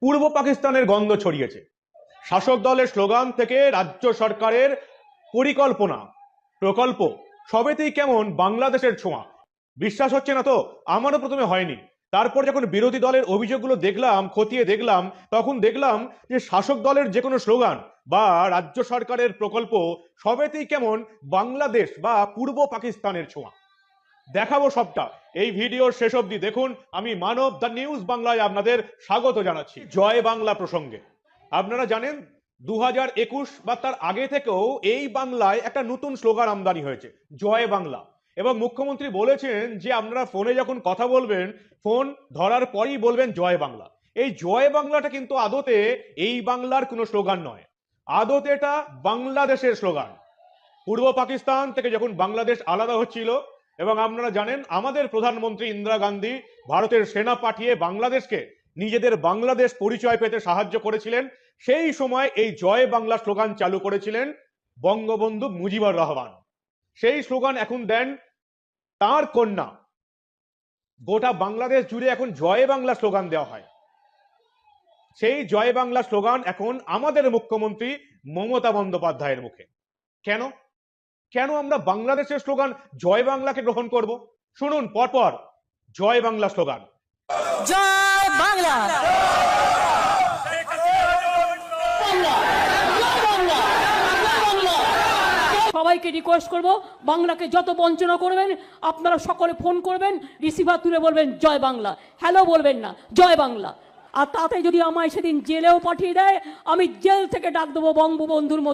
পূর্ব পাকিস্তানের গন্ধ ছড়িয়েছে। শাসক দলের স্লোগান থেকে রাজ্য সরকারের পরিকল্পনা, প্রকল্প, সবেতেই কেমন বাংলাদেশের ছোঁয়া। বিশ্বাস হচ্ছে না তো, আমারও প্রথমে হয়নি। তারপর যখন বিরোধী দলের অভিযোগগুলো দেখলাম, খতিয়ে দেখলাম, তখন দেখলাম যে শাসক দলের যে কোনো স্লোগান বা রাজ্য সরকারের প্রকল্প সবেতেই কেমন বাংলাদেশ বা পূর্ব পাকিস্তানের ছোঁয়া। দেখাবো সবটা। এই ভিডিওর শেষ অবধি দেখুন। আমি মানব দ্য নিউজ বাংলায় আপনাদের স্বাগত জানাচ্ছি। জয় বাংলা প্রসঙ্গে। আপনারা জানেন দু একুশ বা তার আগে থেকেও এই বাংলায় একটা নতুন স্লোগান আমদানি হয়েছে, জয় বাংলা। এবং মুখ্যমন্ত্রী বলেছেন যে আপনারা ফোনে যখন কথা বলবেন, ফোন ধরার পরই বলবেন জয় বাংলা। এই জয় বাংলাটা কিন্তু আদতে এই বাংলার কোনো স্লোগান নয়। আদতে এটা বাংলাদেশের স্লোগান। পূর্ব পাকিস্তান থেকে যখন বাংলাদেশ আলাদা হচ্ছিল এবং আপনারা জানেন, আমাদের প্রধানমন্ত্রী ইন্দিরা গান্ধী ভারতের সেনা পাঠিয়ে বাংলাদেশকে নিজেদের বাংলাদেশ পরিচয় পেতে সাহায্য করেছিলেন। সেই সময় এই জয় বাংলা স্লোগান চালু করেছিলেন বঙ্গবন্ধু মুজিবুর রহমান। সেই স্লোগান এখন দেন তার কন্যা। গোটা বাংলাদেশ জুড়ে এখন জয় বাংলা স্লোগান দেওয়া হয়। সেই জয় বাংলা স্লোগান এখন আমাদের মুখ্যমন্ত্রী মমতা বন্দ্যোপাধ্যায়ের মুখে। কেন? কেন আমরা বাংলাদেশের স্লোগান জয় বাংলাকে গ্রহণ করব? শুনুন, পরপর, জয় বাংলা স্লোগান। জয় বাংলা! সবাইকে রিকোয়েস্ট করব, বাংলাকে যত বঞ্চনা করবেন, আপনারা সকলে ফোন করবেন রিসিভার তুলে বলবেন, জয় বাংলা। হ্যালো বলবেন না, জয় বাংলা। আর তাতে যদি আমায় সেদিন জেলেও পাঠিয়ে দেয়, আমি জেল থেকে ডাক দেবো বঙ্গবন্ধুর মতো।